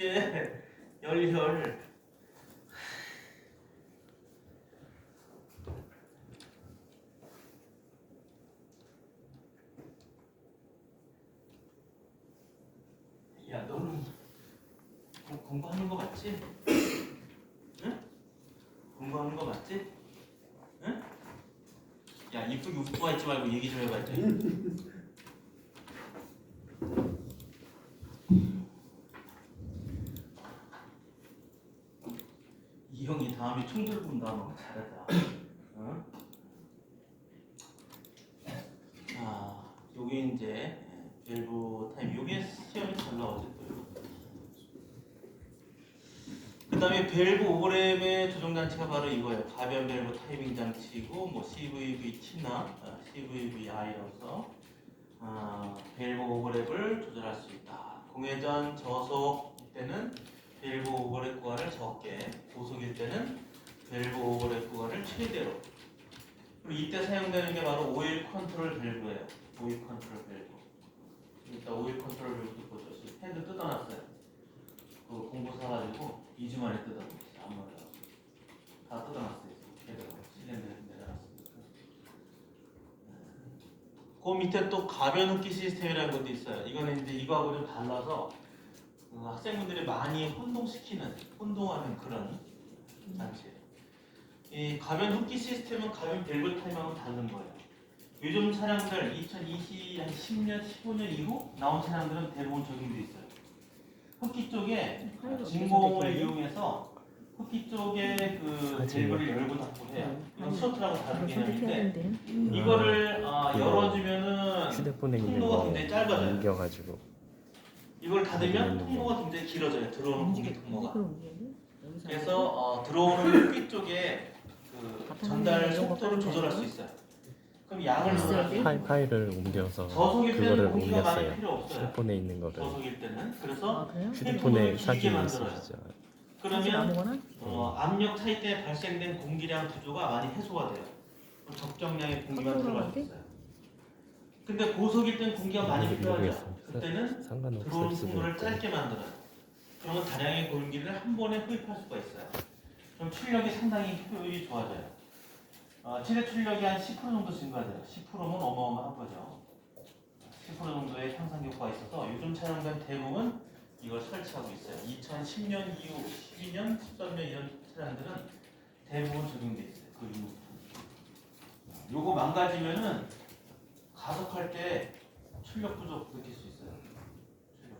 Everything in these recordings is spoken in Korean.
예, 열혈. 야, 너는 공- 공부하는 거 맞지? 응? 공부하는 거 맞지? 응? 야, 이쁘게 웃고 있지 말고 얘기 좀 해봐. 이 형이 다음에 총 들고 온다 너 잘했다. 응? 자, 요게 이제 밸브 타임. 요게 시험에 잘 나오지 또. 그다음에 밸브 오버랩의 조정 장치가 바로 이거예요. 가변 밸브 타이밍 장치고 뭐 CVV T나 아, CVVI로서 아, 밸브 오버랩을 조절할 수 있다. 공회전 저속 때는 밸브 오버랩 구간을 적게, 고속일 때는 밸브 오버랩 구간을 최대로. 그리고 이때 사용되는 게 바로 오일 컨트롤 밸브예요. 오일 컨트롤 밸브. 일단 오일 컨트롤 밸브도 보죠. 핸드 뜯어놨어요. 그 공부 사가지고 2주 만에 뜯어놨어요. 아무래도 다 뜯어놨어요. 제대로 실내에 내려놨습니다. 그 밑에 또 가변 흡기 시스템이라는 것도 있어요. 이거는 이제 이거하고 좀 달라서 그 학생분들이 많이 혼동시키는, 혼동하는 그런 장치예요. 이 가변 흡기 시스템은 가변 밸브 타임하고 다른 거예요. 요즘 차량들 2020, 한 10년, 15년 이후 나온 차량들은 대부분 적용돼 있어요. 흡기 쪽에 진공을 이용해서 흡기 쪽에 그 하지. 밸브를 열고 닫고 해요. 이건 아니, 스로틀하고 다른 선택해야 개념인데. 이거를 아, 그거 열어주면은 휴대폰에 통로가 거 굉장히 짧아져요. 옮겨가지고 이걸 닫으면 거. 통로가 굉장히 길어져요. 들어오는 공기 통로가. 그래서 어, 들어오는 흡기 쪽에 그 전달 속도를 조절할 수 있어요. 그럼 양을 있어요. 파일 파일을 옮겨서 저속일 때는 그거를 공기가 많이 옮겼어요. 필요 없어요. 휴대폰에 있는 거를 저속일 때는 그래서 아 그래요? 휴대폰에 사진이. 있으시죠. 사진 그러면 아무거나? 어, 압력 차이 때문에 발생된 공기량 구조가 많이 해소가 돼요. 그럼 적정량의 공기만 들어갈 수 있어요. 근데 고속일 땐 공기가 많이 모르- 필요하죠. 그때는 상관없을 들어오는 수도 통로를 있고 짧게 만들어요. 그러면 다량의 공기를 한 번에 흡입할 수가 있어요. 그럼 출력이 상당히 효율이 좋아져요. 어, 최대 출력이 한 10% 정도 증가돼요. 10%면 어마어마한 거죠. 10% 정도의 향상 효과가 있어서 요즘 차량들 대부분 이걸 설치하고 있어요. 2010년 이후 12년, 13년 이런 차량들은 대부분 적용돼 있어요. 그 이후부터. 요거 망가지면은 가속할 때 출력 부족 느낄 수 있어요. 출력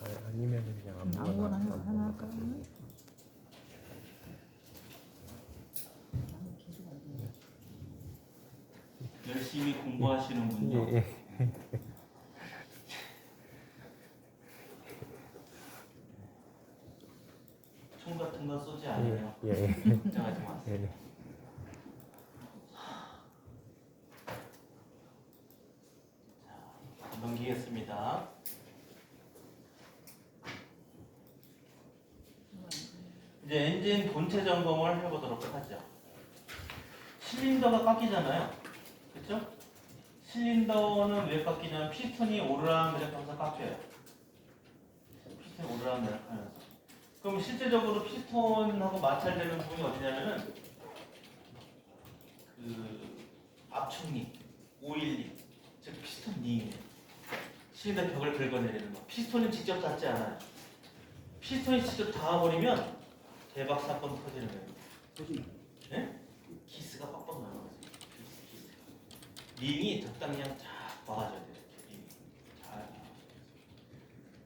부족. 아, 아니면 그냥 아무거나 하나 아무거나 할까? 같은 나는 계속 안 돼. 열심히 공부하시는군요. 예, 예. 총 같은 거 쏘지 않아요. 예, 예, 걱정하지 마세요. 예, 예. 넘기겠습니다. 이제 엔진 본체 점검을 해보도록 하죠. 실린더가 깎이잖아요. 그렇죠? 실린더는 왜 깎이냐면 피스톤이 오르락내락 하면서 깎여요. 피스톤이 오르락내락 하면서. 그럼 실제적으로 피스톤하고 마찰되는 부분이 어디냐면은 그 압축리, 오일리, 즉 피스톤 링이에요. 실린더 벽을 긁어내리는 거. 피스톤은 직접 닿지 않아요. 피스톤이 직접 닿아버리면 대박 사건 터지는 거예요. 네? 기스가 빡빡 나는 거죠. 기스, 기스. 링이 적당량 쫙 막아줘야 돼요. 이렇게. 잘.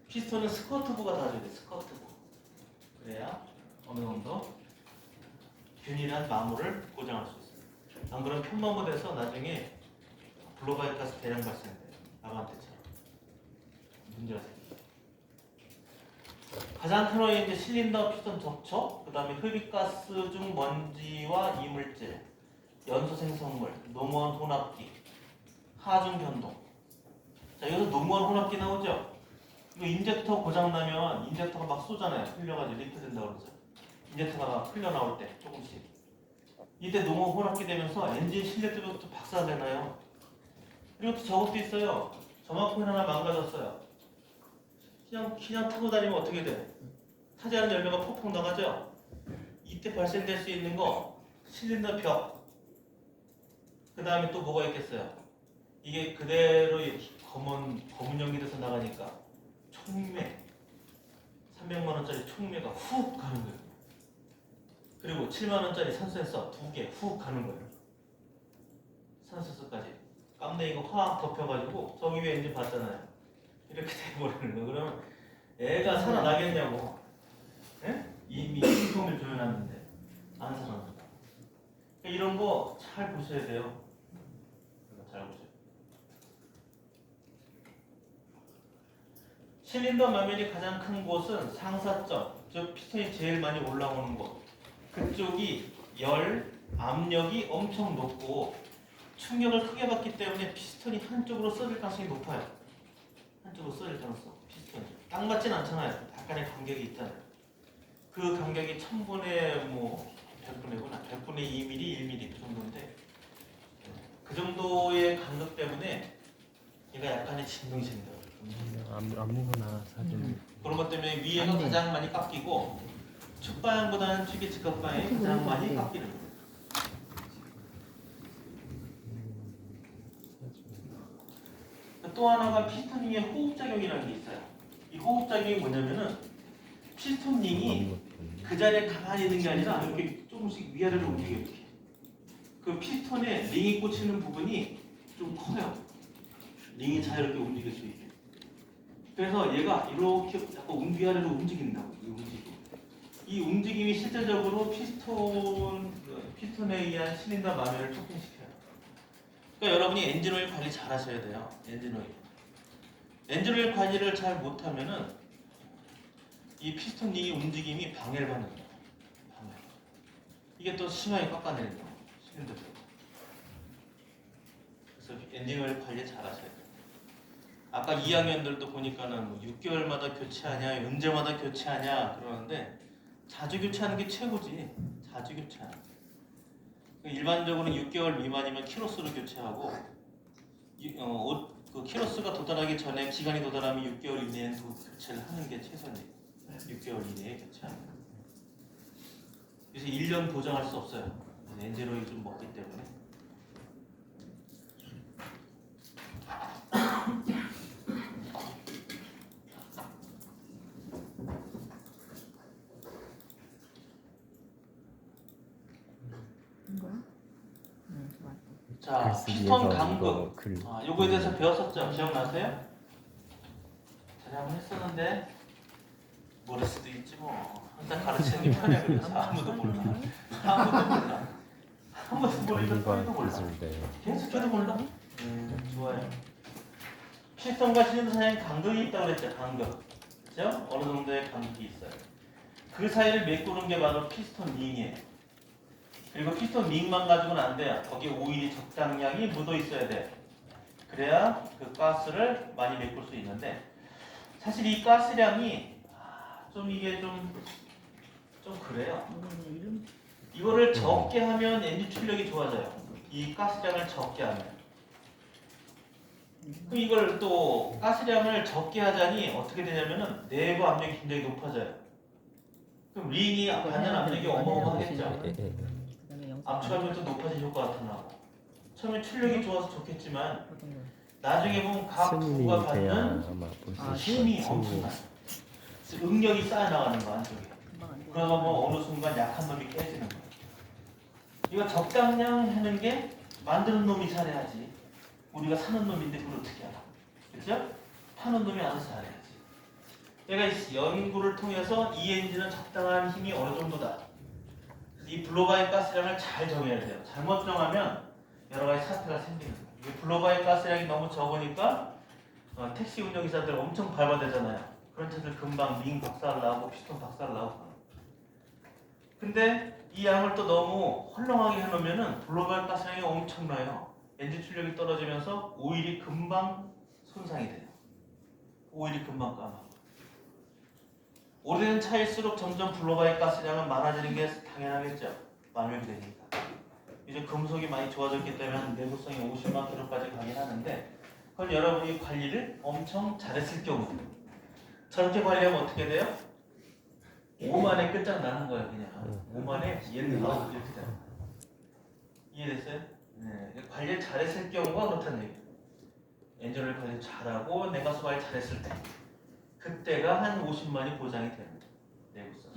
피스톤은 스커트부가 닿아줘야 돼요. 스커트부. 그래야 어느 정도 균일한 마모를 고정할 수 있어요. 안 그러면 편마모 돼서 나중에 블로바이트 가스 대량 발생돼요. 아반떼처럼. 문제가 생겨요. 가장 큰 원인이 이제 실린더 피스톤 접촉, 그 다음에 흡입가스 중 먼지와 이물질, 연소 생성물, 노무원 혼합기, 하중 변동. 자, 여기서 노무원 혼합기 나오죠? 이거 인젝터 고장 나면 인젝터가 막 쏘잖아요. 흘려가지고 리크 된다고 그러죠. 인젝터가 막 흘려 나올 때 조금씩. 이때 노무원 혼합기 되면서 엔진 실내 쪽부터 박살내나요. 그리고 또 저것도 있어요. 점화코일 하나 망가졌어요. 그냥 그냥 타고 다니면 어떻게 돼? 않은 열매가 폭폭 나가죠. 이때 발생될 수 있는 거 실린더 벽. 그 다음에 또 뭐가 있겠어요? 이게 그대로 검은 검은 연기 돼서 나가니까 총매 300만 원짜리 총매가 훅 가는 거예요. 그리고 7만 원짜리 산센서 두 개 훅 가는 거예요. 산센서까지 깜내이가 확 덮여가지고 저기 위에 엔진 봤잖아요. 이렇게 돼버리는 거예요. 그러면 애가 살아나겠냐고. 예? 이미 시통을 조여놨는데 안 살아난다. 그러니까 이런 거 잘 보셔야 돼요. 잘 보세요. 실린더 마면이 가장 큰 곳은 상사점, 즉 피스톤이 제일 많이 올라오는 곳. 그쪽이 열, 압력이 엄청 높고 충격을 크게 받기 때문에 피스톤이 한쪽으로 쏠릴 가능성이 높아요. 한쪽으로 쏠릴 가능성, 피스톤이. 딱 맞진 않잖아요. 약간의 간격이 있잖아요. 그 간격이 1000분의 뭐 100분의구나. 100분의 2mm, 1mm 그 정도인데 그 정도의 간격 때문에 얘가 약간의 진동신다. 아무 아무거나 사진 그런 것 때문에 위에가. 가장 많이 깎이고 측방향보다는 측의 직각방향이 가장 많이 깎이는 거예요. 또 하나가 피스토닝의 호흡작용이라는 게 있어요. 이 호흡작용이 뭐냐면은 피스토닝이 그 자리에 가만히 있는 게 아니라 이렇게 조금씩 위아래로 움직여요. 이렇게. 그 피스톤에 링이 꽂히는 부분이 좀 커요. 링이 자유롭게 움직일 수 있게. 그래서 얘가 이렇게 움- 위아래로 움직인다고 이 움직임. 이 움직임이 실질적으로 피스톤 그 피스톤에 의한 실린더 마면을 촉진시켜요. 그러니까 여러분이 엔진오일 관리 잘 하셔야 돼요. 엔진오일. 엔진오일 관리를 잘 못하면은 이 피스톤 링의 움직임이 방해를 받는 거예요. 방해. 이게 또 심하게 깎아내는 거예요. 실린더 쪽. 그래서 엔진오일 관리 잘 하셔야 돼요. 아까 2학년들도 보니까는 뭐 6개월마다 교체하냐, 언제마다 교체하냐 그러는데 자주 교체하는 게 최고지. 자주 교체하는. 그 일반적으로는 6개월 미만이면 키로수로 교체하고 이- 어, 옷- 그 키로수가 도달하기 전에 기간이 도달하면 6개월 이내에 도- 교체를 하는 게 최선이에요. 6개월 이내에 교체하는. 그래서 1년 보장할 수 없어요. 엔제로이 좀 먹기 때문에. 이거야? 응, 좋아. 자, 피스톤. 이거 글 아, 요거에 대해서 배웠었죠? 기억나세요? 전에 한번 했었는데 모를 수도 있지 뭐. 항상 가르치는 게 편해 그래서 아무도 몰라. 아무도 몰라. 아무도 모르니까 소리도 몰라. 계속 저도 몰라. 음, 좋아요. 필성과 실린더 사이에 간격이 있다고 그랬죠. 간격. 그죠? 어느 정도의 간격이 있어요. 그 사이를 메꾸는 게 바로 피스톤 링이에요. 그리고 피스톤 링만 가지고는 안 돼요. 거기에 오일이 적당량이 묻어 있어야 돼. 그래야 그 가스를 많이 메꿀 수 있는데 사실 이 가스량이 아, 좀 이게 좀 좀 그래요. 이거를 적게 하면 엔진 출력이 좋아져요. 이 가스량을 적게 하면. 그럼 이걸 또 가스량을 적게 하자니 어떻게 되냐면은 내부 압력이 굉장히 높아져요. 그럼 링이 받는 압력이 어마어마하겠죠. 압축하면 또 높아진 효과가 나타나고. 처음에 출력이 좋아서 좋겠지만? 나중에 보면 각 부가 받는 아. 힘이. 엄청나요. 응력이 쌓여나가는 거 안쪽에. 그러다 보면 어느 순간 약한 놈이 깨지는 거예요. 이거 적당량 하는 게 만드는 놈이 잘해야지. 우리가 사는 놈인데 그걸 어떻게 알아? 그죠? 타는 놈이 알아서 잘해야지. 내가 이 연구를 통해서 이 엔진은 적당한 힘이 어느 정도다. 이 블로바인 가스량을 잘 정해야 돼요. 잘못 정하면 여러 가지 사태가 생기는 거예요. 이 블로바인 가스량이 너무 적으니까 어, 택시 운전기사들 엄청 밟아대잖아요. 그런 차들 금방 링 박살 나고 피스톤 박살 나고. 근데 이 양을 또 너무 헐렁하게 해놓으면은 블로바인 가스량이 엄청나요. 엔진 출력이 떨어지면서 오일이 금방 손상이 돼요. 오일이 금방 까마. 오래된 차일수록 점점 블로바인 가스량은 많아지는 게 당연하겠죠. 만명이 되니까. 이제 금속이 많이 좋아졌기 때문에 내구성이 50만 킬로까지 가긴 하는데 그건 여러분이 관리를 엄청 잘했을 경우 저렇게 관리하면 어떻게 돼요? 5만에 끝장나는 거예요 그냥 5만에 얘는 아웃 이렇게 돼요 이해됐어요? 네. 관리 잘했을 경우가 그렇다는 얘기예요 엔진을 관리 잘하고 내가 수발 잘했을 때 그때가 한 50만이 보장이 됩니다 내구성.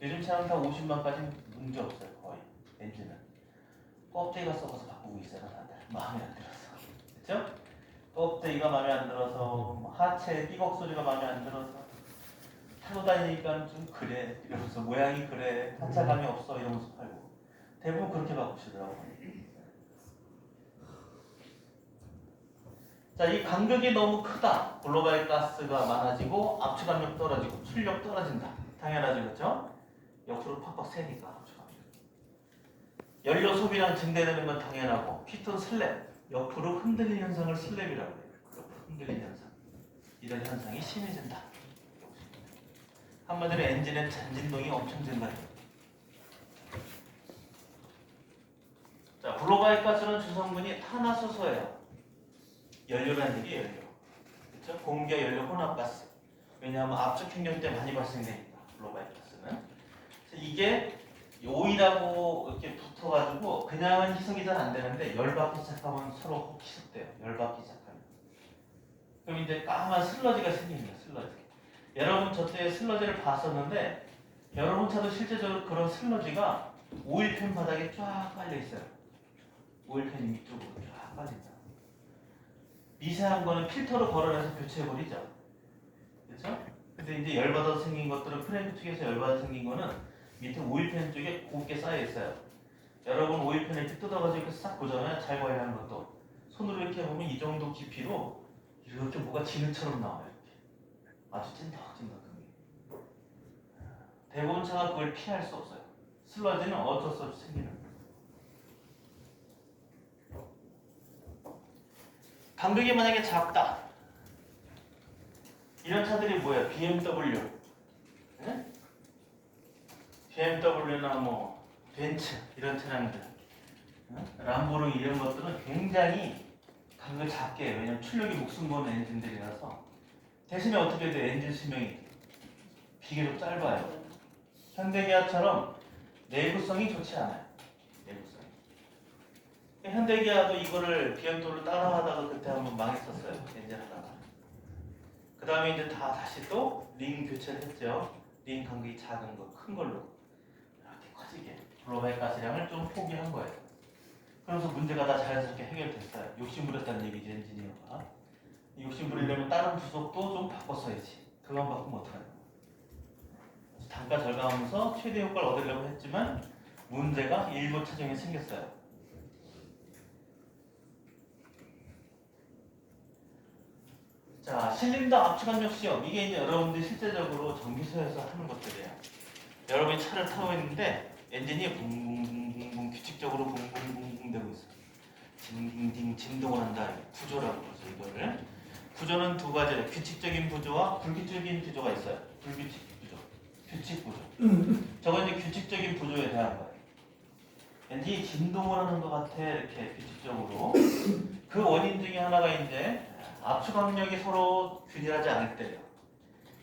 요즘 차는 다 50만까지 문제 없어요 거의. 엔진은. 껍데기가 썩어서 바꾸고 있어요 다들. 마음에 안 들어서. 그렇죠? 껍데기가 마음에 안 들어서 뭐 하체 삐걱 소리가 마음에 안 들어서. 타고 다니니까 좀 그래. 이러면서 모양이 그래. 하차감이 없어. 이러면서 팔고. 대부분 그렇게 바꾸시더라고요 자, 이 간격이 너무 크다. 글로벌 가스가 많아지고 압축 압력 떨어지고 출력 떨어진다. 당연하죠, 그렇죠? 옆으로 팍팍 새니까 압축 압력. 연료 소비량 증대되는 건 당연하고 피톤 슬랩 옆으로 흔들리는 현상을 슬랩이라고 해요. 옆으로 흔들리는 현상. 이런 현상이 심해진다. 한마디로 엔진의 잔진동이 엄청 된다. 자, 글로바일 가스는 주성분이 탄화수소예요. 연료라는 얘기 연료. 그렇죠? 공기와 연료 혼합가스. 왜냐하면 압축 행정 때 많이 발생되니까 글로바일 가스는. 그래서 이게 오일하고 이렇게 붙어가지고 그냥은 희석이 잘 안 되는데 열받기 시작하면 서로 희석돼요. 열받기 시작하면. 그럼 이제 까만 슬러지가 생깁니다. 슬러지. 여러분 저때 슬러지를 봤었는데 여러분 차도 실제적으로 그런 슬러지가 오일팬 바닥에 쫙 깔려 있어요. 오일팬 위쪽으로 쫙 깔린다. 미세한 거는 필터로 걸어내서 교체해 버리죠. 그렇죠? 근데 이제 열받아서 생긴 것들은 프레임 쪽에서 열받아 생긴 거는 밑에 오일팬 쪽에 곱게 쌓여 있어요. 여러분 오일팬 이렇게 뜯어가지고 이렇게 싹 보잖아요. 잘 관리하는 것도 손으로 이렇게 보면 이 정도 깊이로 이렇게 뭐가 진흙처럼 나와요. 이렇게 아주 찐덕찐덕한 게. 대부분 차가 그걸 피할 수 없어요. 슬러지는 어쩔 수 없이 생기는 거예요. 간격이 만약에 작다. 이런 차들이 뭐예요? BMW, 네? BMW나 뭐 벤츠 이런 차량들, 어? 람보르기 이런 것들은 굉장히 간격을 작게 해요. 왜냐면 출력이 목숨 거는 엔진들이라서 대신에 어떻게 돼요? 엔진 수명이 비교적 짧아요. 현대기아처럼 내구성이 좋지 않아요. 내구성이. 현대기아도 이거를 BMW를 따라하다가 그때 한번 망했었어요. 엔진 하다가. 그 다음에 이제 다 다시 또 링 교체를 했죠. 링 간격이 작은 거, 큰 걸로. 이렇게 커지게. 글로벌 가스량을 좀 포기한 거예요. 그래서 문제가 다 자연스럽게 해결됐어요. 욕심부렸다는 얘기지, 엔지니어가. 이 욕심 부리려면 다른 부속도 좀 바꿨어야지. 그만 바꾸면 어떡하냐. 단가 절감하면서 최대 효과를 얻으려고 했지만 문제가 일부 차종에 생겼어요. 자, 실린더 압축 압력 시험. 이게 이제 여러분들이 실제적으로 정비소에서 하는 것들이에요. 여러분이 차를 타고 있는데 엔진이 붕붕붕붕 규칙적으로 붕붕붕붕 되고 있어요. 징징징 진동을 한다. 구조라고 그러죠, 이거를. 구조는 두 가지예요. 규칙적인 구조와 불규칙적인 구조가 있어요. 불규칙 구조, 규칙 구조. 저건 이제 규칙적인 구조에 대한 거예요. 엔진이 진동을 하는 것 같아 이렇게 규칙적으로. 그 원인 중에 하나가 이제 압축 압력이 서로 균일하지 않을 때예요.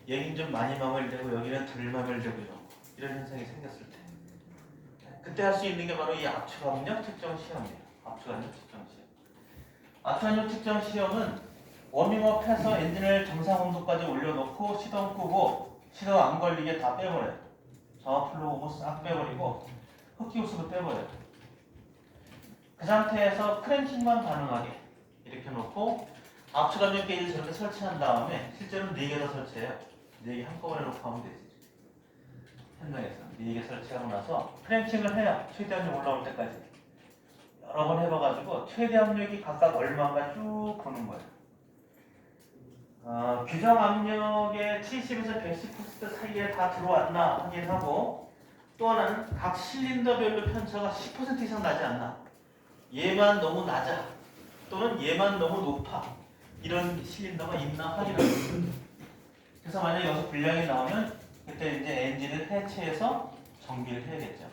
여긴 좀 많이 마멸되고 여기는 덜 마멸되고 이런 현상이 생겼을 때. 그때 할 수 있는 게 바로 이 압축 압력 측정 시험이에요. 압축 압력 측정 시험. 압축 압력 측정 시험은 워밍업해서 엔진을 정상 온도까지 올려놓고 시동 끄고 시동 안 걸리게 다 빼버려요. 저 플로우 싹 빼버리고 흡기호수도 빼버려요. 그 상태에서 크랭킹만 가능하게 이렇게 놓고 압축 압력 게이지 저렇게 설치한 다음에 실제로 4개 더 설치해요. 4개 한꺼번에 놓고 하면 되지. 현장에서 4개 설치하고 나서 크랭킹을 해요. 최대 압력 올라올 때까지. 여러 번 해봐가지고 최대 압력이 각각 얼마인가 쭉 보는 거예요. 어, 규정 압력의 70에서 110% 사이에 다 들어왔나 확인하고 또 하나는 각 실린더별로 편차가 10% 이상 나지 않나 얘만 너무 낮아 또는 얘만 너무 높아 이런 실린더가 있나 확인하는 거예요. 그래서 만약에 여기서 불량이 나오면 그때 이제 엔진을 해체해서 정비를 해야겠죠.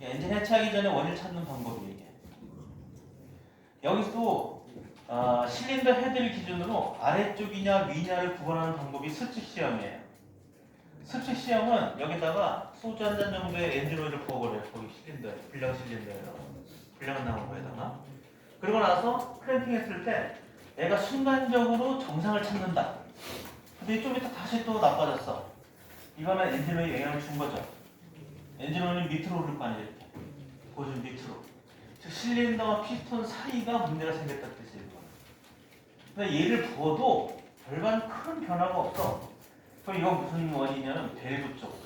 엔진 해체하기 전에 원인 찾는 방법이 이게. 여기서도 아, 실린더 헤드를 기준으로 아래쪽이냐 위냐를 구분하는 방법이 수칙 시험이에요. 수칙 시험은 여기다가 소주 한 잔 정도의 엔진 오일을 부어버려요. 거기 실린더에 불량 실린더에다가 불량 나온 거에다가 그러고 나서 크랭킹 했을 때 얘가 순간적으로 정상을 찾는다. 근데 좀 이따 다시 또 나빠졌어. 이거는 엔진 오일에 영향을 준 거죠. 엔진 오일은 밑으로 오를 거 아니에요. 이렇게. 보시면 밑으로. 즉 실린더와 피스톤 사이가 문제가 생겼다는 뜻이에요. 근데 얘를 부어도 별반 큰 변화가 없어. 그럼 이건 무슨 원인이냐면 밸브 쪽.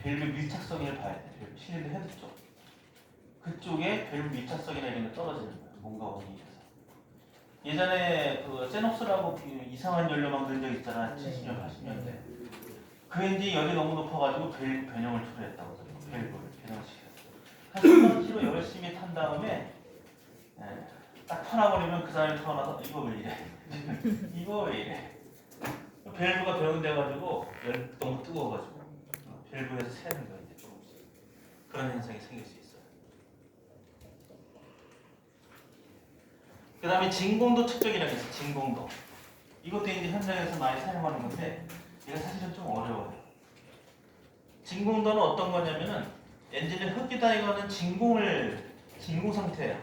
밸브 밀착성을 봐야 돼. 밸브 실린더 헤드 쪽. 그쪽에 밸브 밀착성이나 이런 게 떨어지는 거야. 뭔가 원인이. 예전에 그 세녹스라고 그 이상한 연료 만든 적 있잖아. 70년, 80년대. 그 엔진이 열이 너무 높아가지고 밸브 변형을 초래했다고 하더라고. 밸브를 변형시켰어. 한 3km 열심히 탄 다음에 예, 딱 터나버리면 그 사람이 터나서 이거 왜 이래? 이거 왜 이래? 밸브가 변형돼가지고 열 너무 뜨거워가지고 어, 밸브에서 새는 거야 이제 조금씩 그런 현상이 있어요. 그 다음에 진공도 측정이라고 있어. 진공도. 이것도 이제 현장에서 많이 사용하는 건데 이거 사실은 좀 어려워요. 진공도는 어떤 거냐면은 엔진을 흡기다이거는 진공을 진공 상태예요.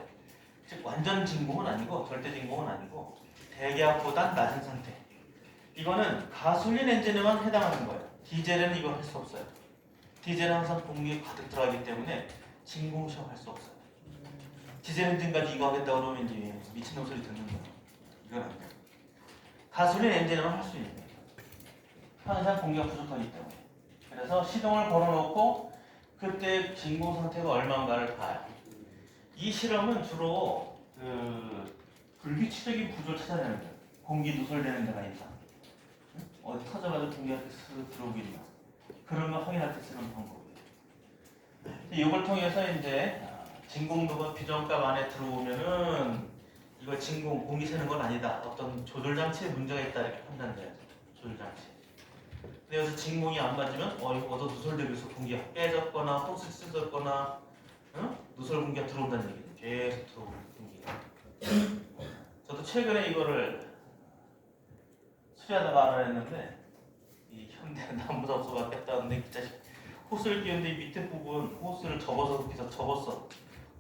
즉 완전 진공은 아니고 절대 진공은 아니고 대기압보다 낮은 상태. 이거는 가솔린 엔진에만 해당하는 거예요. 디젤은 이거 할수 없어요. 디젤은 항상 공기 가득 들어가기 때문에 진공 시험 할 수 없어요. 디젤 엔진까지 이거 하겠다 그러면 이제 미친놈 소리 듣는 거예요. 이건 안 돼요. 가솔린 엔진은 할수 있는. 항상 공기가 부족하기 때문에. 그래서 시동을 걸어놓고 그때 진공 상태가 얼마인가를 봐요. 이 실험은 주로 그 불규칙적인 구조를 찾아내는 거예요. 공기 누설되는 데가 있다. 응? 어디 터져가지고 공기가 쓱 들어오기나 그런 거 확인할 때 쓰는 방법이에요. 이걸 통해서 이제 아, 진공도가 규정값 안에 들어오면은 이거 진공 공기 새는 건 아니다. 어떤 조절 장치에 문제가 있다 이렇게 판단돼야죠. 조절 장치. 여기서 진공이 안 맞으면 어 이거 얻어 누설되고 있어 공기가 깨졌거나 호스 찢었거나 응? 누설 공기가 들어온다는 얘기죠. 계속 들어오는 공기가. 저도 최근에 이거를 수리하다가 알아냈는데 이 현대 나무사업소 갔다 왔는데 그 자식 호스를 끼우는데 이 밑에 부분 호스를 접어서 그래서 접었어.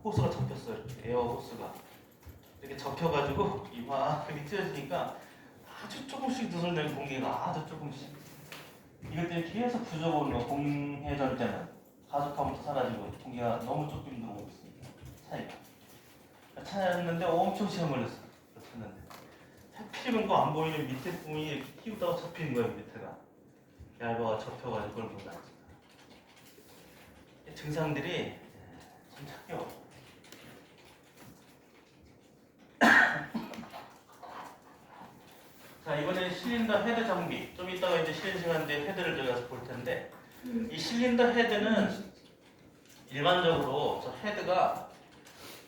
호스가 접혔어 이렇게. 에어 호스가. 이렇게 접혀가지고 이만큼이 찢어지니까 아주 조금씩 누설되는 공기가 아주 조금씩. 이것 때문에 계속 부족 오는 거 공회전 때는 가속하면서 사라지고 공기가 너무 조금 들어오고 있으니까 차이가. 찾았는데 엄청 시간 걸렸어 찾는데. 하필이면 그안 보이는 밑에 부분이 끼우다가 접히는 거예요 밑에가. 얇아가 접혀가지고 그걸 못 알지 증상들이 참 찾기 어려워 자 이번에 실린더 헤드 장비 좀 이따가 이제 쉬는 시간 뒤에 헤드를 저희가 볼 텐데 이 실린더 헤드는 일반적으로 저 헤드가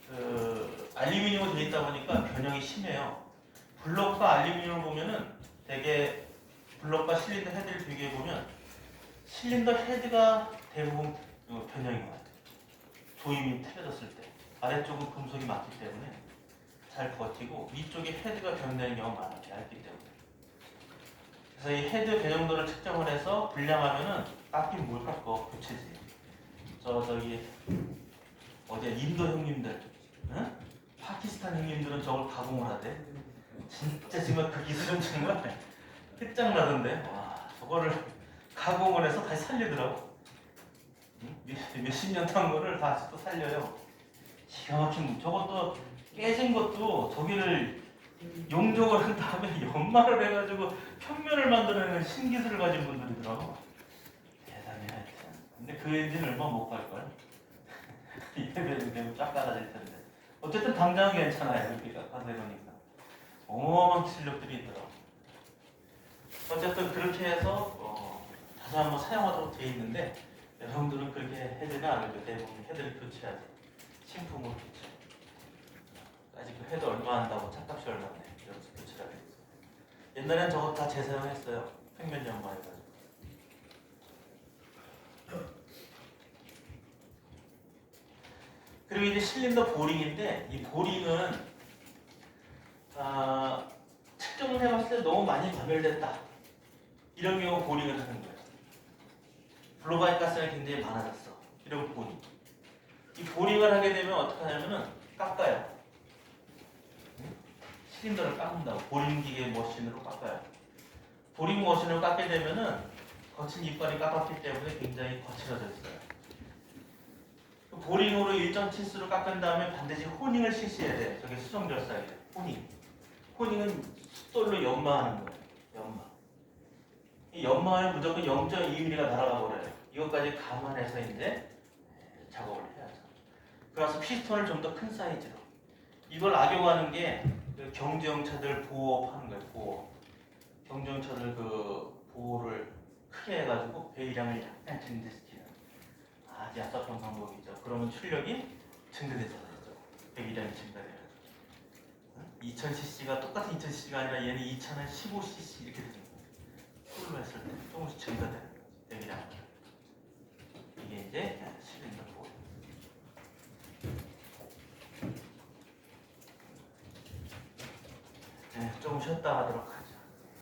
그 알루미늄으로 되어 있다 보니까 변형이 심해요. 블록과 알루미늄을 보면은 되게 블록과 실린더 헤드를 비교해 보면 실린더 헤드가 대부분 그 변형인 것 같아요. 조임이 틀어졌을 때 아래쪽은 금속이 많기 때문에 잘 버티고 위쪽에 헤드가 변되는 경우가 많아요. 얇기 때문에. 그래서 이 헤드 변형도를 측정을 해서 분량하면은 깎인 뭘 깎어 교체지. 저 저기 어디 인도 형님들, 응? 파키스탄 형님들은 저걸 가공을 하대. 진짜 정말 그 기술은 정말 끝장나던데. 와 저거를 가공을 해서 다시 살리더라고. 몇십 년 탄 거를 다시 또 살려요. 기가 막힌 저것도 깨진 것도 저기를 용접을 한 다음에 연마를 해가지고 평면을 만들어내는 신기술을 가진 분들이더라고. 대단해. 근데 그 엔진 얼마 못 갈걸? 이래봬도 되고 쫙 깔아질 텐데. 어쨌든 당장은 괜찮아요. 여기가 가세로니까. 어마어마한 실력들이 있더라고. 어쨌든 그렇게 해서 어, 다시 한번 사용하도록 돼 있는데 여러분들은 그렇게 안 해도 대부분 헤드를 교체하지. 신품으로 교체. 아직 그 헤드 얼마 한다고 차값이 얼마인데 여기서 교체를 하겠어. 옛날엔 저거 다 재사용했어요. 평면 연마해가지고. 그리고 이제 실린더 보링인데 이 보링은 아, 가스가 너무 많이 발멸됐다. 이런 경우 보링을 하는 거예요. 블로바이트 가스가 굉장히 많아졌어. 이런 보링. 이 보링을 하게 되면 어떻게 하냐면은 깎아요. 응? 실린더를 깎는다고 보링 기계 머신으로 깎아요. 보링 머신으로 깎게 되면은 거친 이빨이 깎았기 때문에 굉장히 거칠어져 있어요. 그 보링으로 일정 치수를 깎은 다음에 반드시 호닝을 실시해야 돼. 저게 수정절사예요. 호닝. 호닝은 숫돌로 연마하는 거예요. 연마. 이 연마하면 무조건 0.2mm가 날아가 버려요. 이것까지 감안해서 이제 작업을 해야죠. 그래서 피스톤을 좀 더 큰 사이즈로. 이걸 악용하는 게그 경주용차들 보호하는 거예요. 보호. 경주용차들 그 보호를 크게 해가지고 배기량을 약간 증대시키는 아주 얍삽한 방법이죠. 그러면 출력이 증대되잖아요. 배기량이 증가돼요. 2000cc가 똑같은 2000cc가 아니라 얘는 2000은 15cc 이렇게 되는 거예요. 풀로 했을 때 조금씩 증가되는 거죠. 배기량. 이게 이제 실린더 보호. 네, 조금 쉬었다 하도록